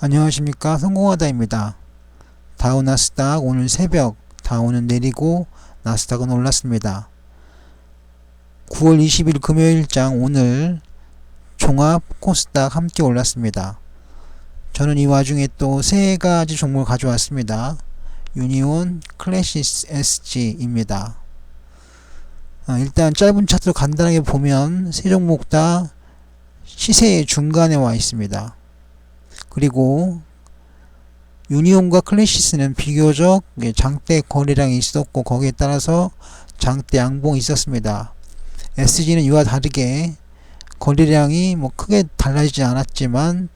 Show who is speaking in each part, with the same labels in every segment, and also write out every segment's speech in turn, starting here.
Speaker 1: 안녕하십니까 성공하다입니다. 다우 나스닥 오늘 새벽 다우는 내리고 나스닥은 올랐습니다. 9월 20일 금요일장 오늘 종합 코스닥 함께 올랐습니다. 저는 이 와중에 또 세 가지 종목을 가져왔습니다. 유니온, 클래시스 SG입니다. 아, 일단 짧은 차트로 간단하게 보면 세 종목 다 시세의 중간에 와 있습니다. 그리고 유니온과 클래시스는 비교적 예, 장대 거래량이 있었고 거기에 따라서 장대 양봉이 있었습니다. SG는 이와 다르게 거래량이 뭐 크게 달라지지 않았지만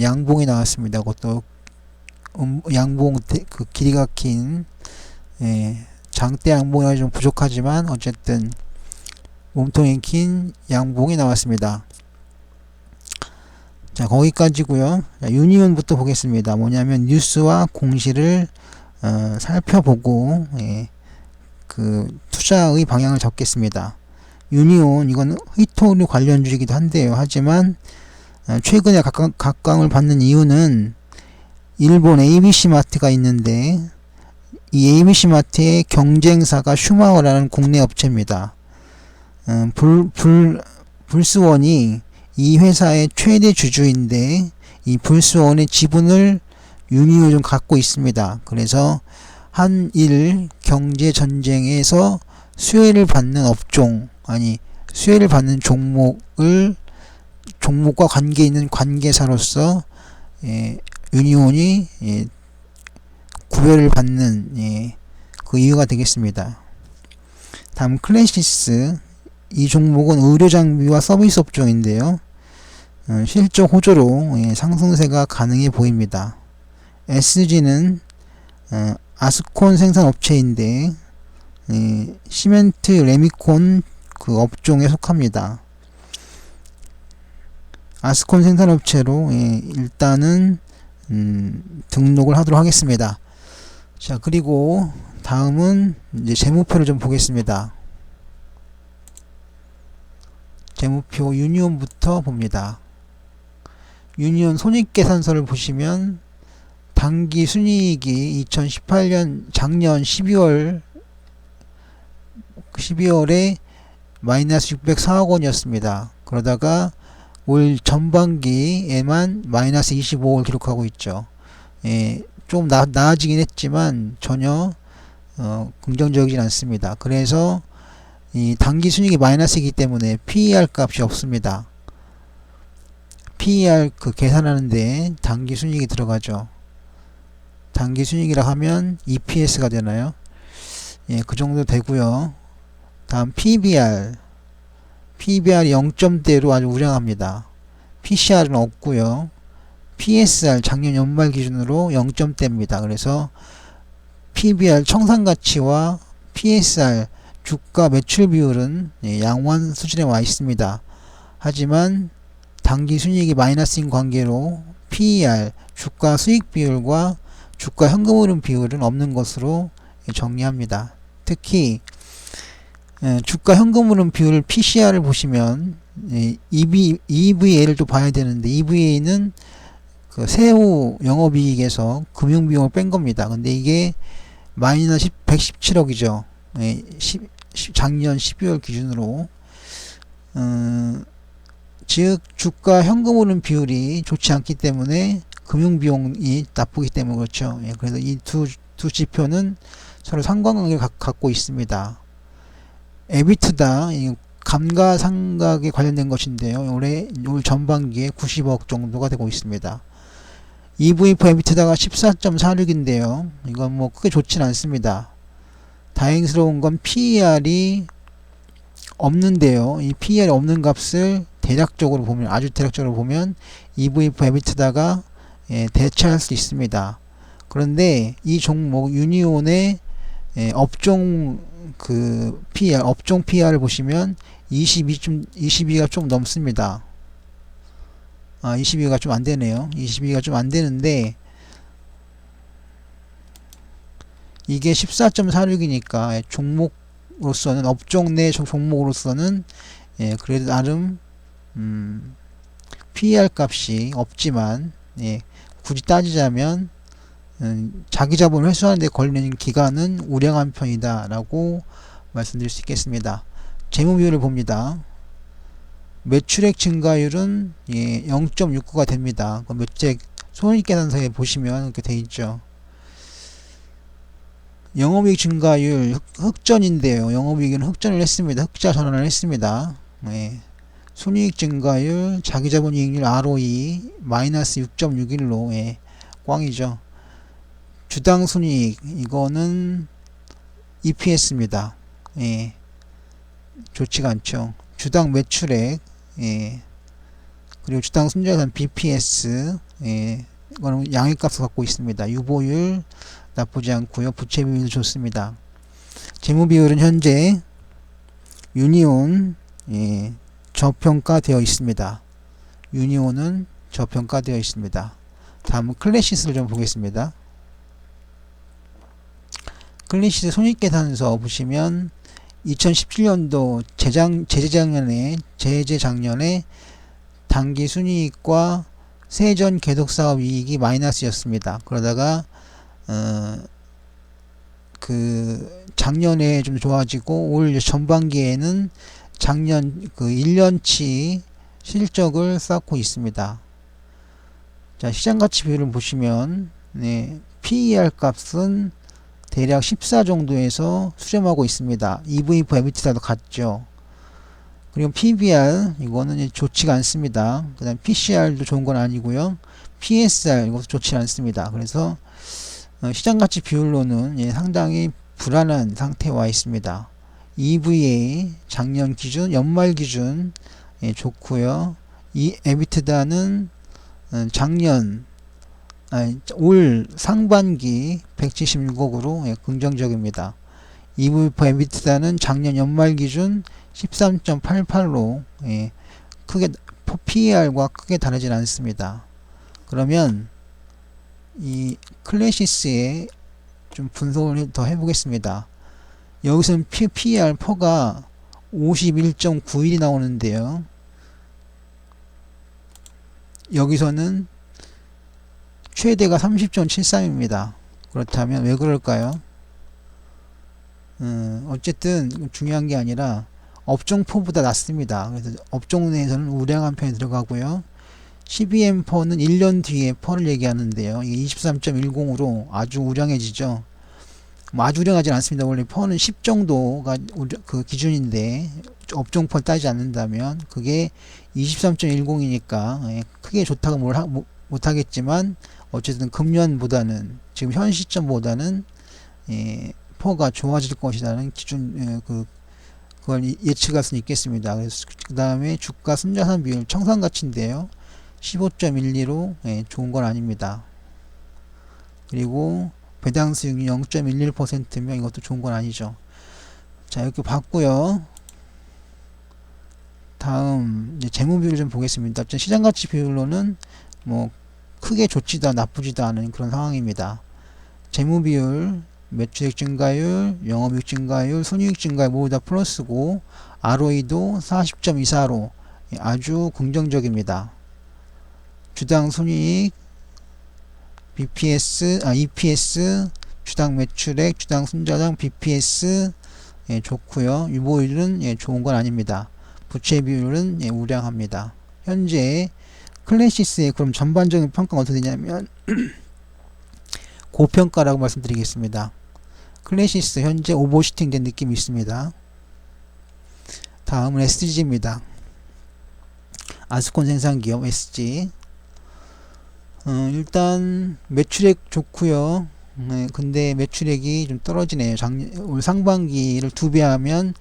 Speaker 1: 양봉이 나왔습니다. 그것도 음, 양봉 그 길이가 긴 예, 장대 양봉이 좀 부족하지만 어쨌든 몸통이 긴 양봉이 나왔습니다. 자 거기까지고요. 자, 유니온부터 보겠습니다. 뭐냐면 뉴스와 공시를 어, 살펴보고 예, 그 투자의 방향을 잡겠습니다. 유니온 이건 히토류 관련 주이기도 한데요. 하지만 어, 최근에 각광, 각광을 받는 이유는 일본 ABC마트가 있는데 이 ABC마트의 경쟁사가 슈마워라는 국내 업체입니다. 어, 불, 불, 불스원이 이 회사의 최대 주주인데 이 불스원의 지분을 유니온이 좀 갖고 있습니다. 그래서 한일 경제 전쟁에서 수혜를 받는 업종 아니 수혜를 받는 종목을 종목과 관계 있는 관계사로서 예, 유니온이 예, 구별을 받는 예, 그 이유가 되겠습니다. 다음 클래시스 이 종목은 의료 장비와 서비스 업종인데요. 어, 실적 호조로 예, 상승세가 가능해 보입니다. SG는 어, 아스콘 생산 업체인데 예, 시멘트 레미콘 그 업종에 속합니다. 아스콘 생산 업체로 예, 일단은 음, 등록을 하도록 하겠습니다. 자 그리고 다음은 이제 재무표를 좀 보겠습니다. 재무표 유니온부터 봅니다. 유니온 손익계산서를 보시면 당기 순이익이 2018년 작년 12월 12월에 마이너스 604억 원이었습니다. 그러다가 올 전반기에만 마이너스 25억을 기록하고 있죠. 예, 좀 나, 나아지긴 했지만 전혀 어, 긍정적이진 않습니다. 그래서 이 단기 순이익이 마이너스이기 때문에 PER 값이 없습니다. PER 그 계산하는데 단기 순이익이 들어가죠. 단기 순이익이라 하면 EPS가 되나요? 예, 그 정도 되고요. 다음 PBR. PBR이 0점대로 아주 우량합니다. PCR은 없고요. PSR 작년 연말 기준으로 0점대입니다. 그래서 PBR 청산 가치와 PSR 주가 매출 비율은 예, 양호한 수준에 와 있습니다. 하지만 단기 순이익이 마이너스인 관계로 PER 주가 수익 비율과 주가 현금 흐름 비율은 없는 것으로 정리합니다. 특히 주가 현금 흐름 비율 PCR을 보시면 EV, EVA를 또 봐야 되는데 EVA는 그 세후 영업이익에서 금융비용을 뺀 겁니다. 근데 이게 마이너스 117억이죠. 작년 12월 기준으로 음, 즉 주가 현금 오른 비율이 좋지 않기 때문에 금융 비용이 나쁘기 때문에 그렇죠. 예, 그래서 이두 두 지표는 서로 상관관계를 가, 갖고 있습니다. 에비트다 감가상각에 관련된 것인데요. 올해 올 전반기에 90억 정도가 되고 있습니다. EV4 에비트다가 14.46인데요. 이건 뭐 크게 좋진 않습니다. 다행스러운 건 PER이 없는데요. 이 PER이 없는 값을 대략적으로 보면 아주 대략적으로 보면 EV4 에비트다가 예, 대체할 수 있습니다. 그런데 이 종목 유니온의 예, 업종 그 PR 업종 PR을 보시면 22좀 22가 좀 넘습니다. 아 22가 좀 안 되네요. 22가 좀 안 되는데 이게 14.46이니까 종목으로서는 업종 내 종목으로서는 예, 그래도 나름 음, PER 값이 없지만 예, 굳이 따지자면 음, 자기 자본을 회수하는 데 걸리는 기간은 우량한 편이다 라고 말씀드릴 수 있겠습니다. 재무 비율을 봅니다. 매출액 증가율은 예, 0.69가 됩니다. 그 매출액 손익계산서에 보시면 이렇게 돼 있죠. 영업이익 증가율 흑, 흑전인데요. 영업이익은 흑전을 했습니다. 흑자 전환을 했습니다. 네. 순이익 증가율, 자기자본 이익률 ROE 마이너스 6.61로 예, 꽝이죠. 주당 순이익 이거는 EPS입니다. 예, 좋지가 않죠. 주당 매출액 예, 그리고 주당 순자산 BPS 예, 이거는 양익값을 갖고 있습니다. 유보율 나쁘지 않고요. 부채 비율도 좋습니다. 재무 비율은 현재 유니온 예, 저평가되어 있습니다. 유니온은 저평가되어 있습니다. 다음은 클래시스를 좀 보겠습니다. 클래시스 손익계산서 보시면 2017년도 재작, 재재작년에 재재작년에 단기 순이익과 세전 계속사업 이익이 마이너스였습니다. 그러다가 어, 그 작년에 좀 좋아지고 올 전반기에는 작년 그 1년치 실적을 쌓고 있습니다. 자, 시장 가치 비율을 보시면 네, PER 값은 대략 14 정도에서 수렴하고 있습니다. EV/EBITDA 에비티다도 같죠. 그리고 PBR 이거는 좋지가 않습니다. 그다음 PCR도 좋은 건 아니고요. PSR 이것도 좋지 않습니다. 그래서 어, 시장 가치 비율로는 예, 상당히 불안한 상태에 와 있습니다. EVA 작년 기준, 연말 기준 예, 좋고요. 이 에비트다는 어, 작년 아니, 올 상반기 176억으로 예, 긍정적입니다. EV 에비트다는 작년 연말 기준 13.88로 예, 크게 PER과 크게 다르진 않습니다. 그러면 이 클래시스의 좀 분석을 더 해보겠습니다. 여기서는 P, PER 퍼가 51.91이 나오는데요. 여기서는 최대가 30.73입니다. 그렇다면 왜 그럴까요? 음, 어쨌든 중요한 게 아니라 업종포보다 낮습니다. 그래서 업종 내에서는 우량한 편에 들어가고요. 12M4는 1년 뒤에 퍼를 얘기하는데요. 이게 23.10으로 아주 우량해지죠. 뭐 아주 우량하진 않습니다. 원래 퍼는 10 정도가 그 기준인데 업종 퍼 따지지 않는다면 그게 23.10이니까 예, 크게 좋다고 뭘 하, 못 하겠지만 어쨌든 금년보다는 지금 현 시점보다는 예, 퍼가 좋아질 것이라는 기준 예, 그 그걸 예측할 수 있겠습니다. 그 다음에 주가 순자산 비율 청산 가치인데요. 15.12로 예, 좋은 건 아닙니다. 그리고 배당 수익이 0.11%면 이것도 좋은 건 아니죠. 자 이렇게 봤고요. 다음 이제 재무 비율 좀 보겠습니다. 시장 가치 비율로는 뭐 크게 좋지도 나쁘지도 않은 그런 상황입니다. 재무 비율, 매출액 증가율, 영업이익 증가율, 손익 증가율 모두 다 플러스고 ROE도 40.24로 아주 긍정적입니다. 주당 손익, BPS, 아, EPS, 주당 매출액, 주당 순자당 BPS 예, 좋고요. 유보율은 예, 좋은 건 아닙니다. 부채 비율은 예, 우량합니다. 현재 클래시스의 그럼 전반적인 평가가 어떻게 되냐면 고평가라고 말씀드리겠습니다. 클래시스 현재 오버슈팅 된 느낌이 있습니다. 다음은 SG입니다. 아스콘 생산기업 SG 어, 일단 매출액 좋고요. 네, 근데 매출액이 좀 떨어지네요. 작년 올 상반기를 두 배 하면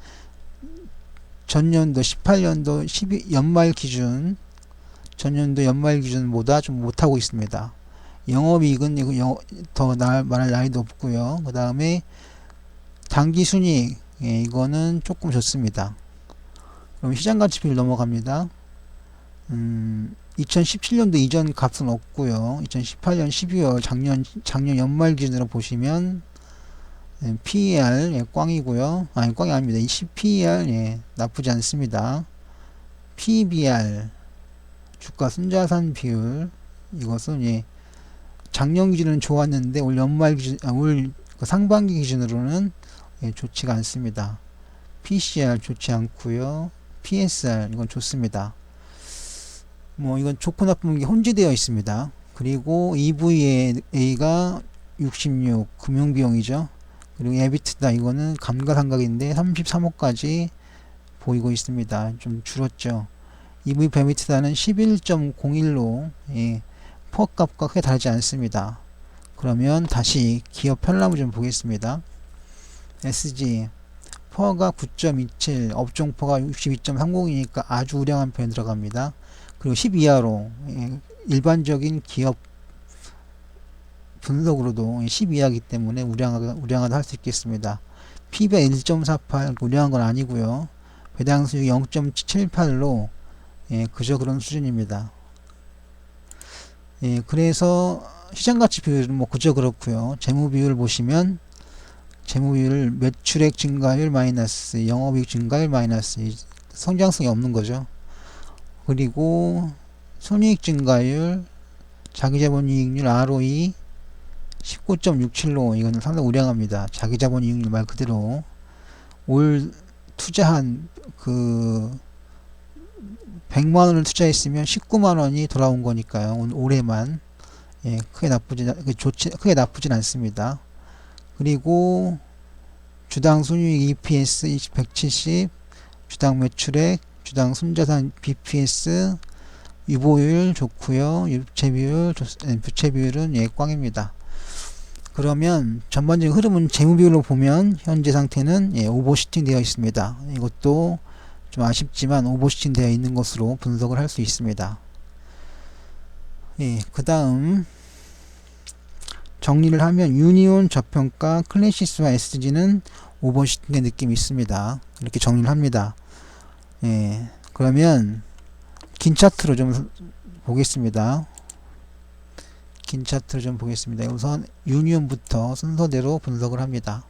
Speaker 1: 전년도 18년도 12 연말 기준 전년도 연말 기준보다 좀 못하고 있습니다. 영업이익은 이거 더 나, 말할 나이도 없고요. 그 다음에 당기순이익 예, 이거는 조금 좋습니다. 그럼 시장 가치 비율 넘어갑니다. 음, 2017년도 이전 값은 없고요. 2018년 12월 작년 작년 연말 기준으로 보시면 예, PER 예, 꽝이고요. 아니 꽝이 아닙니다. 이 PER 예, 나쁘지 않습니다. PBR 주가 순자산 비율 이것은 예, 작년 기준은 좋았는데 올 연말 기준, 아, 올그 상반기 기준으로는 예, 좋지가 않습니다. PCR 좋지 않고요. PSR 이건 좋습니다. 뭐 이건 좋고 나쁜 게 혼재되어 있습니다. 그리고 EVA가 66 금융비용이죠. 그리고 에비트다 이거는 감가상각인데 33호까지 보이고 있습니다. 좀 줄었죠. EV 베미트다는 11.01로 예, 퍼 값과 크게 다르지 않습니다. 그러면 다시 기업 편람을 좀 보겠습니다. SG 퍼가 9.27 업종 퍼가 62.30이니까 아주 우량한 편에 들어갑니다. 그리고 10 이하로 예, 일반적인 기업 분석으로도 10 이하기 때문에 우량하다, 할 수 있겠습니다. PB가 1.48 우량한 건 아니고요. 배당 수익 0.78로 예, 그저 그런 수준입니다. 예, 그래서 시장가치 비율은 뭐 그저 그렇고요. 재무 비율 보시면 재무 비율 매출액 증가율 마이너스 영업이익 증가율 마이너스 이 성장성이 없는 거죠. 그리고 손익 증가율 자기자본이익률 ROE 19.67로 이거는 상당히 우량합니다. 자기자본이익률 말 그대로 올 투자한 그 100만 원을 투자했으면 19만 원이 돌아온 거니까요. 올- 올해만 예, 크게 나쁘진 않- 그 좋지 크게 나쁘진 않습니다. 그리고 주당 순이익 EPS 170, 주당 매출액, 주당 순자산 BPS 유보율 좋고요. 유체 비율 부채 비율은 예, 꽝입니다. 그러면 전반적인 흐름은 재무 비율로 보면 현재 상태는 예, 오버슈팅 되어 있습니다. 이것도 좀 아쉽지만 오버슈팅 되어 있는 것으로 분석을 할 수 있습니다. 예, 그 다음 정리를 하면 유니온 저평가 클래시스와 SG는 오버슈팅의 느낌이 있습니다. 이렇게 정리를 합니다. 예, 그러면 긴 차트로 좀 보겠습니다. 긴 차트를 좀 보겠습니다. 우선 유니온부터 순서대로 분석을 합니다.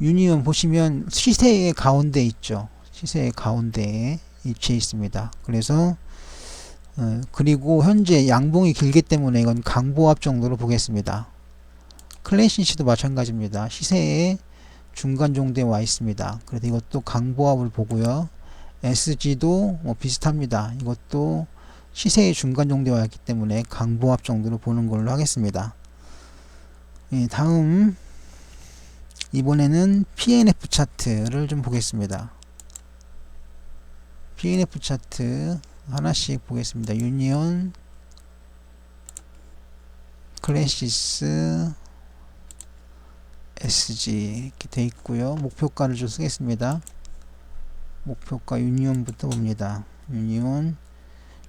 Speaker 1: 유니온 보시면 시세의 가운데 있죠. 시세의 가운데에 위치해 있습니다. 그래서 어, 그리고 현재 양봉이 길기 때문에 이건 강보합 정도로 보겠습니다. 클래시시도 마찬가지입니다. 시세의 중간 정도에 와 있습니다. 그래서 이것도 강보합을 보고요. SG도 뭐 비슷합니다. 이것도 시세의 중간 정도에 와 있기 때문에 강보합 정도로 보는 걸로 하겠습니다. 예, 다음 이번에는 PNF 차트를 좀 보겠습니다. PNF 차트 하나씩 보겠습니다. 유니온, 클래시스, SG 이렇게 돼 있고요. 목표가를 좀 쓰겠습니다. 목표가 유니온부터 봅니다. 유니온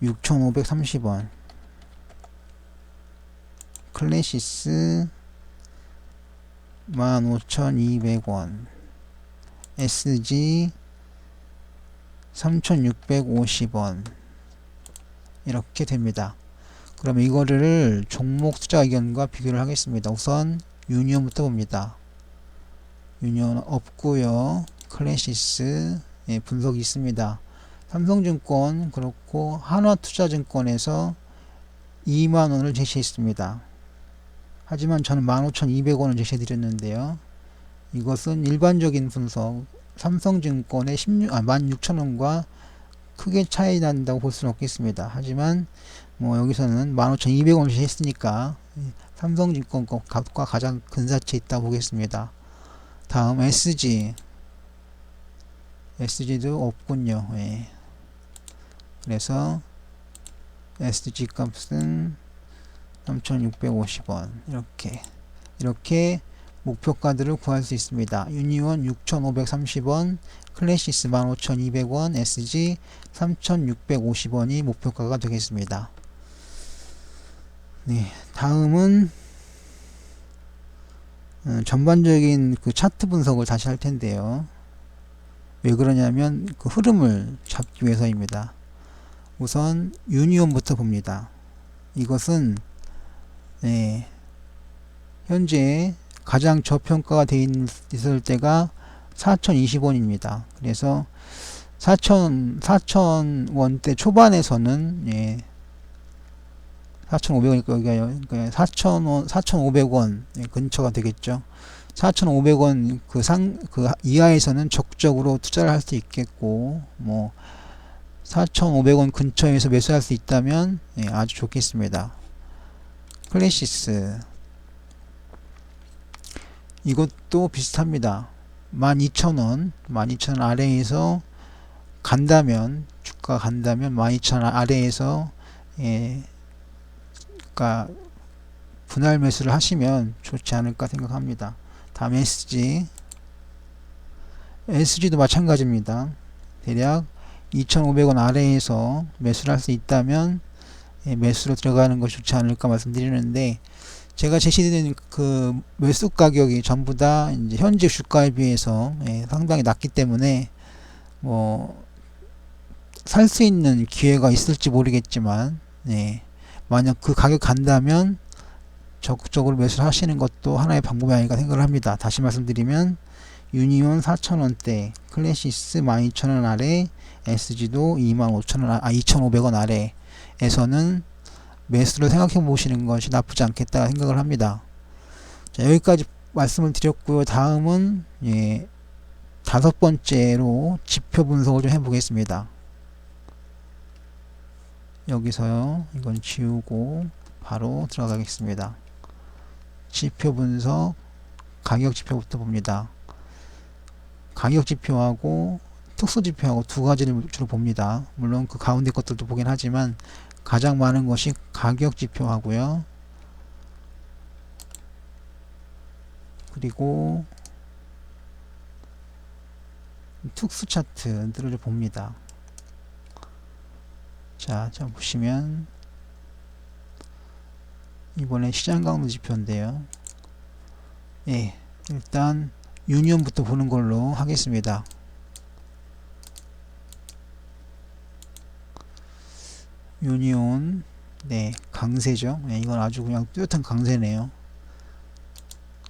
Speaker 1: 6,530원. 클래시스 15,200원. SG 3,650원. 이렇게 됩니다. 그럼 이거를 종목 투자 의견과 비교를 하겠습니다. 우선 유니온부터 봅니다. 유니온 없고요. 클래시스 예, 분석이 있습니다. 삼성증권 그렇고 한화투자증권에서 2만원을 제시했습니다. 하지만 저는 15,200원을 제시해드렸는데요. 이것은 일반적인 분석 삼성증권의 16, 아, 16,000원과 크게 차이 난다고 볼 수는 없겠습니다. 하지만 뭐 여기서는 15,200원을 제시했으니까 삼성증권 값과 가장 근사치 있다 보겠습니다. 다음 SG SG도 없군요. 예. 그래서 SG 값은 3,650원 이렇게 이렇게 목표가들을 구할 수 있습니다. 유니온 6,530원, 클래시스 15,200원, SG 3,650원이 목표가가 되겠습니다. 네, 다음은 어, 전반적인 그 차트 분석을 다시 할 텐데요. 왜 그러냐면 그 흐름을 잡기 위해서입니다. 우선 유니온부터 봅니다. 이것은 네, 현재 가장 저평가가 되어 있을 때가 4,020원입니다. 그래서 4,000 4,000원대 초반에서는 예, 4,500원이니까 여기가 4,000원, 4,500원 예, 근처가 되겠죠. 4,500원 그 상 그 이하에서는 적극적으로 투자를 할 수 있겠고 뭐 4,500원 근처에서 매수할 수 있다면 예, 아주 좋겠습니다. 클래시스 이것도 비슷합니다. 12,000원, 12,000원 아래에서 간다면 주가 간다면 12,000원 아래에서 예, 그러니까 분할 매수를 하시면 좋지 않을까 생각합니다. 다음 SG SG도 마찬가지입니다. 대략 2,500원 아래에서 매수를 할 수 있다면 예, 매수로 들어가는 것이 좋지 않을까 말씀드리는데 제가 제시드린 그 매수 가격이 전부 다 이제 현재 주가에 비해서 예, 상당히 낮기 때문에 뭐 살 수 있는 기회가 있을지 모르겠지만 예, 만약 그 가격 간다면 적극적으로 매수를 하시는 것도 하나의 방법이 아닐까 생각을 합니다. 다시 말씀드리면 유니온 4,000원대, 클래시스 12,000원 아래, SG도 25,000원, 아 2,500원 아래에서는 매수를 생각해 보시는 것이 나쁘지 않겠다 생각을 합니다. 자, 여기까지 말씀을 드렸고요. 다음은 예, 다섯 번째로 지표 분석을 좀 해보겠습니다. 여기서요. 이건 지우고 바로 들어가겠습니다. 지표 분석 가격 지표부터 봅니다. 가격 지표하고 특수 지표하고 두 가지를 주로 봅니다. 물론 그 가운데 것들도 보긴 하지만 가장 많은 것이 가격 지표하고요. 그리고 특수 차트들을 봅니다. 자, 자 보시면 이번에 시장 강도 지표인데요. 예, 일단 유니온부터 보는 걸로 하겠습니다. 유니온 네 강세죠 네, 이건 아주 그냥 뚜렷한 강세네요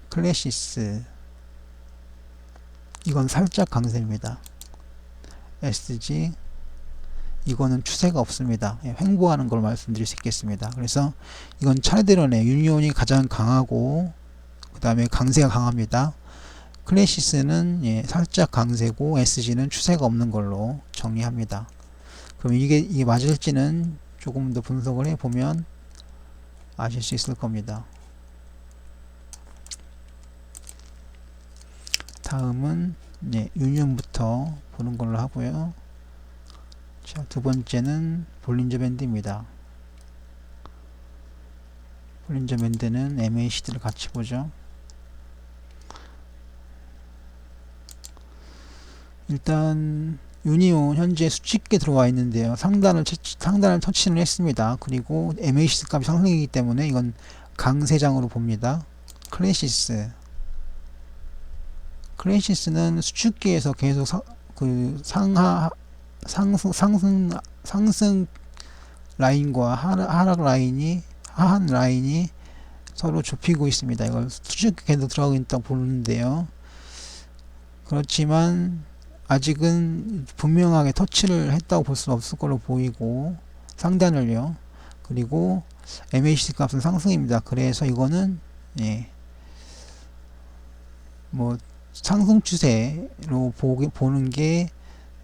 Speaker 1: 클래시스 이건 살짝 강세입니다 SG 이거는 추세가 없습니다 예, 횡보하는 걸 말씀드릴 수 있겠습니다 그래서 이건 차례대로네 유니온이 가장 강하고 그 다음에 강세가 강합니다 클래시스는 예, 살짝 강세고 SG는 추세가 없는 걸로 정리합니다 그럼 이게, 이게 맞을지는 조금 더 분석을 해보면 아실 수 있을 겁니다. 다음은 네, 유니온부터 보는 걸로 하고요. 자, 두 번째는 볼린저 밴드입니다. 볼린저 밴드는 MACD를 같이 보죠. 일단 유니온 현재 수직계 들어와 있는데요. 상단을 상단을 터치는 했습니다. 그리고 MACD 값이 상승이기 때문에 이건 강세장으로 봅니다. 클래시스 클래시스는 수축기에서 계속 사, 그 상하 상승 상승 상승 라인과 하락 라인이 하한 라인이 서로 좁히고 있습니다. 이걸 수축기 계속 들어가고 있다고 보는데요. 그렇지만 아직은 분명하게 터치를 했다고 볼 수는 없을 걸로 보이고 상단을요 그리고 MACD 값은 상승입니다 그래서 이거는 예, 뭐 상승 추세로 보기, 보는 게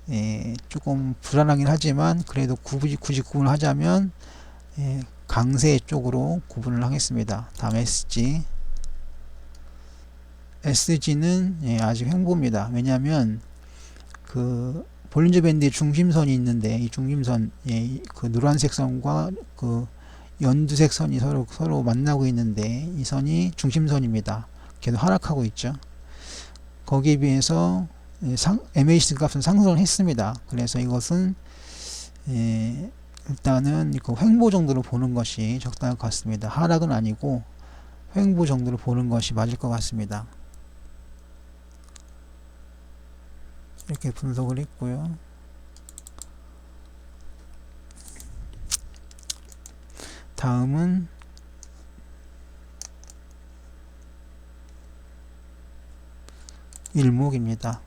Speaker 1: 예, 조금 불안하긴 하지만 그래도 굳이, 굳이 구분을 하자면 예, 강세 쪽으로 구분을 하겠습니다 다음 SG SG는 예, 아직 횡보입니다 왜냐하면 그 볼린저 밴드의 중심선이 있는데 이 중심선 예, 그 노란색 선과 그 연두색 선이 서로 서로 만나고 있는데 이 선이 중심선입니다. 계속 하락하고 있죠. 거기에 비해서 예, 상, MACD 값은 상승을 했습니다. 그래서 이것은 예, 일단은 그 횡보 정도로 보는 것이 적당할 것 같습니다. 하락은 아니고 횡보 정도로 보는 것이 맞을 것 같습니다. 이렇게 분석을 했고요. 다음은 일목입니다.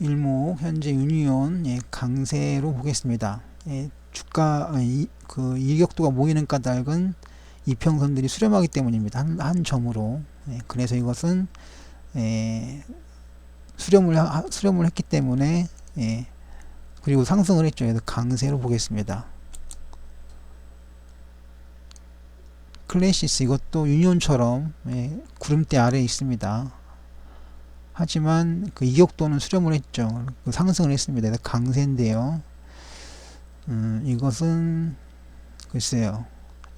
Speaker 1: 일목 현재 유니온 예, 강세로 보겠습니다. 예, 주가 어, 이, 그 일격도가 모이는 까닭은 이평선들이 수렴하기 때문입니다. 한, 한 점으로 예, 그래서 이것은 예, 수렴을 하, 수렴을 했기 때문에 예, 그리고 상승을 했죠. 그래서 강세로 보겠습니다. 클래시스 이것도 유니온처럼 예, 구름대 아래에 있습니다. 하지만 그 이격도는 수렴을 했죠. 그 상승을 했습니다. 강세인데요. 음, 이것은 글쎄요.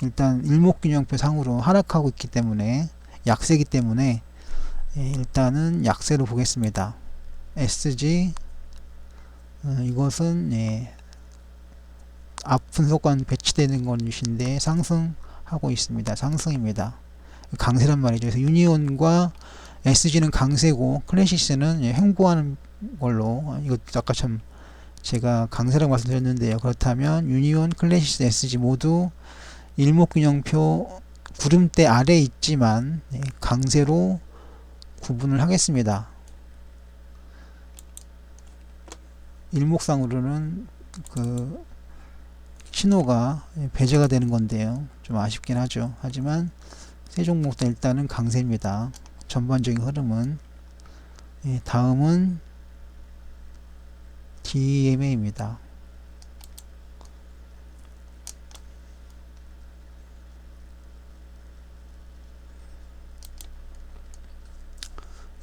Speaker 1: 일단 일목균형표 상으로 하락하고 있기 때문에 약세기 때문에 예, 일단은 약세로 보겠습니다. SG 어, 이것은 예, 앞 분석관 배치되는 것인데 상승하고 있습니다. 상승입니다. 강세란 말이죠. 그래서 유니온과 SG는 강세고 클래시스는 예, 횡보하는 걸로 이거 아까 참 제가 강세라고 말씀드렸는데요. 그렇다면 유니온, 클래시스, SG 모두 일목균형표 구름대 아래 있지만 예, 강세로 구분을 하겠습니다. 일목상으로는 그 신호가 배제가 되는 건데요. 좀 아쉽긴 하죠. 하지만 세 종목 다 일단은 강세입니다. 전반적인 흐름은 예, 다음은 DMA입니다.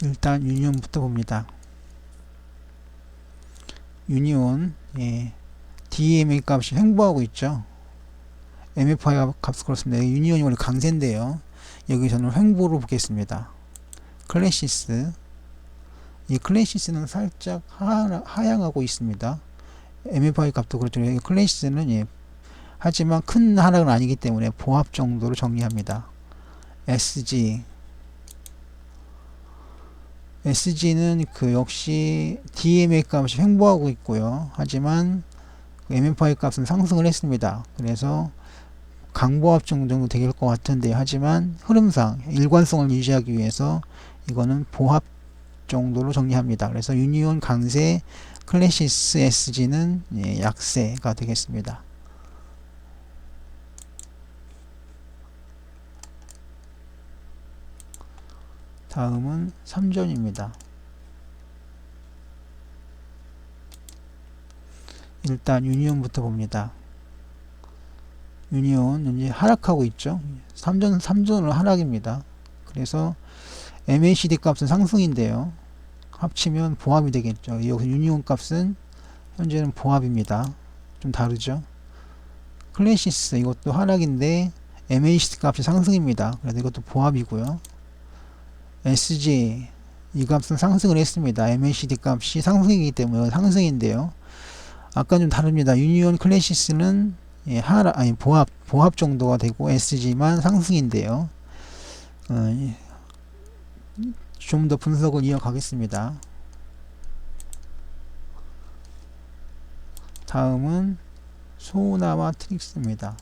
Speaker 1: 일단 유니온부터 봅니다. 유니온 예, DMA 값이 횡보하고 있죠. MFI 값 그렇습니다. 유니온이 원래 강세인데요. 여기서는 횡보로 보겠습니다. 클래시스 이 클래시스는 살짝 하, 하향하고 있습니다. MFI 값도 그렇죠. 클래시스는 예, 하지만 큰 하락은 아니기 때문에 보합 정도로 정리합니다. SG SG는 그 역시 DMA 값이 횡보하고 있고요. 하지만 그 MFI 값은 상승을 했습니다. 그래서 강보합 정도 되길 것 같은데 하지만 흐름상 일관성을 유지하기 위해서 이거는 보합 정도로 정리합니다. 그래서 유니온 강세 클래시스 SG는 예, 약세가 되겠습니다. 다음은 3전입니다. 일단 유니온부터 봅니다. 유니온 이제 하락하고 있죠. 3전 3전으로 하락입니다. 그래서 MACD 값은 상승인데요. 합치면 보합이 되겠죠. 여기서 유니온 값은 현재는 보합입니다. 좀 다르죠. 클래시스 이것도 하락인데 MACD 값이 상승입니다. 그래서 이것도 보합이고요. SG 이 값은 상승을 했습니다. MACD 값이 상승이기 때문에 상승인데요. 아까 좀 다릅니다. 유니온 클래시스는 예, 하락 아니 보합 보합 정도가 되고 SG만 상승인데요. 어, 예. 좀 더 분석을 이어가겠습니다. 다음은 소나와 트릭스입니다.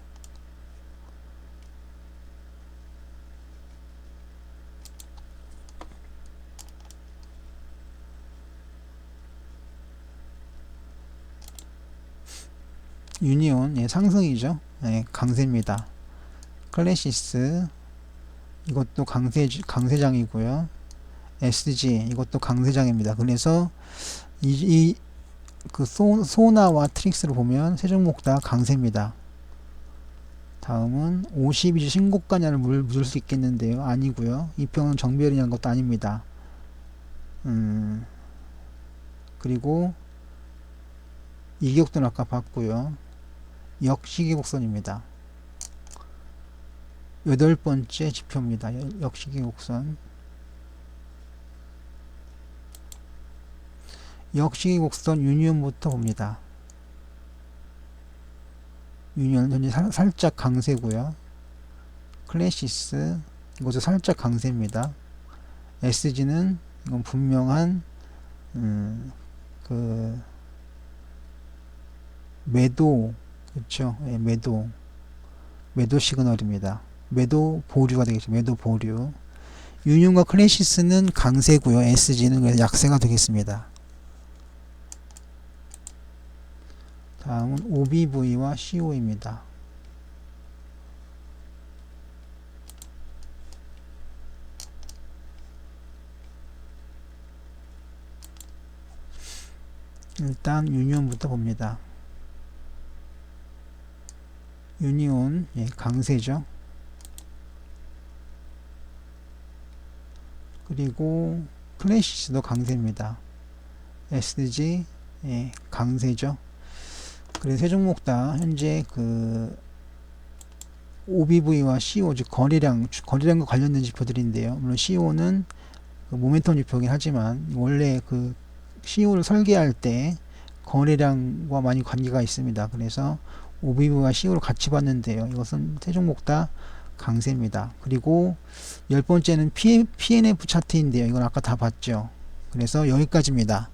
Speaker 1: 유니온 예, 상승이죠. 예, 강세입니다. 클래시스 이것도 강세 강세장이고요. SG 이것도 강세장입니다. 그래서 이, 이그 소나와 트릭스를 보면 세 종목 다 강세입니다. 다음은 52주 신고가냐를 물, 묻을 수 있겠는데요. 아니고요. 이 평은 정비열이라는 것도 아닙니다. 음, 그리고 이격도 아까 봤고요. 역시 기곡선입니다. 여덟 번째 지표입니다. 역시 기곡선. 역시 곡선 유니온부터 봅니다. 유니온 현재 살, 살짝 강세고요. 클래시스 이것도 살짝 강세입니다. SG는 이건 분명한 음, 그 매도 그렇죠. 예, 매도 매도 시그널입니다. 매도 보류가 되겠죠. 매도 보류. 유니온과 클래시스는 강세고요. SG는 약세가 되겠습니다. 다음은 OBV와 CO입니다. 일단 유니온부터 봅니다. 유니온 예, 강세죠. 그리고 클래시스도 강세입니다. SDG 예, 강세죠. 그래서 세 종목 다 현재 그 OBV와 CO 즉 거래량 거래량과 관련된 지표들인데요. 물론 CO는 그 모멘텀 지표긴 하지만 원래 그 CO를 설계할 때 거래량과 많이 관계가 있습니다. 그래서 OBV와 CO를 같이 봤는데요. 이것은 세 종목 다 강세입니다. 그리고 열 번째는 PNF 차트인데요. 이건 아까 다 봤죠. 그래서 여기까지입니다.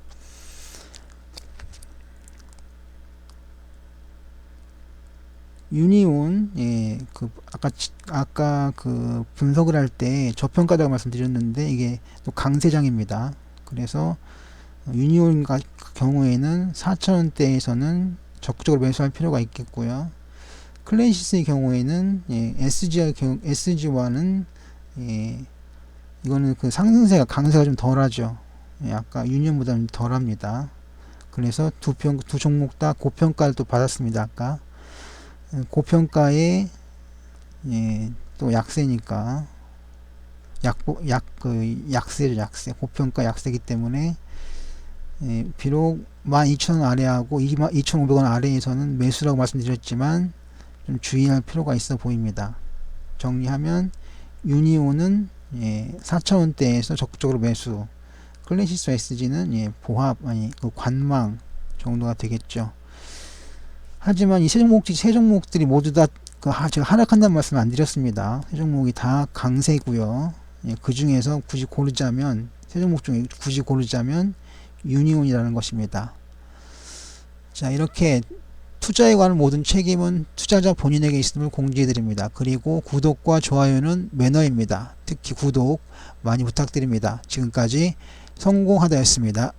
Speaker 1: 유니온 예, 그 아까 치- 아까 그 분석을 할 때 저평가라고 말씀드렸는데 이게 또 강세장입니다. 그래서 유니온 가- 경우에는 4천원대에서는 적극적으로 매수할 필요가 있겠고요. 클래시스의 경우에는 예, SG와 경, SG와는 예, 이거는 그 상승세가 강세가 좀 덜하죠. 예, 아까 유니온보다 는 덜합니다. 그래서 두, 평, 두 종목 다 고평가를 또 받았습니다. 아까 예, 고평가에 예, 또 약세니까 약보 약그 약세죠 약세 고평가 약세기 때문에 예, 비록 12,000원 아래하고 2,500원 아래에서는 매수라고 말씀드렸지만 좀 주의할 필요가 있어 보입니다. 정리하면 유니온은 예, 4,000원대에서 적극적으로 매수 클래시스 SG는 예, 보합 아니 그 관망 정도가 되겠죠. 하지만 이 세 종목 세 종목들이 모두 다그 제가 하락한다는 말씀 안 드렸습니다. 세 종목이 다 강세고요. 예, 그 중에서 굳이 고르자면 세 종목 중에 굳이 고르자면 유니온이라는 것입니다. 자 이렇게 투자에 관한 모든 책임은 투자자 본인에게 있음을 공지해 드립니다. 그리고 구독과 좋아요는 매너입니다. 특히 구독 많이 부탁드립니다. 지금까지 성공하다였습니다.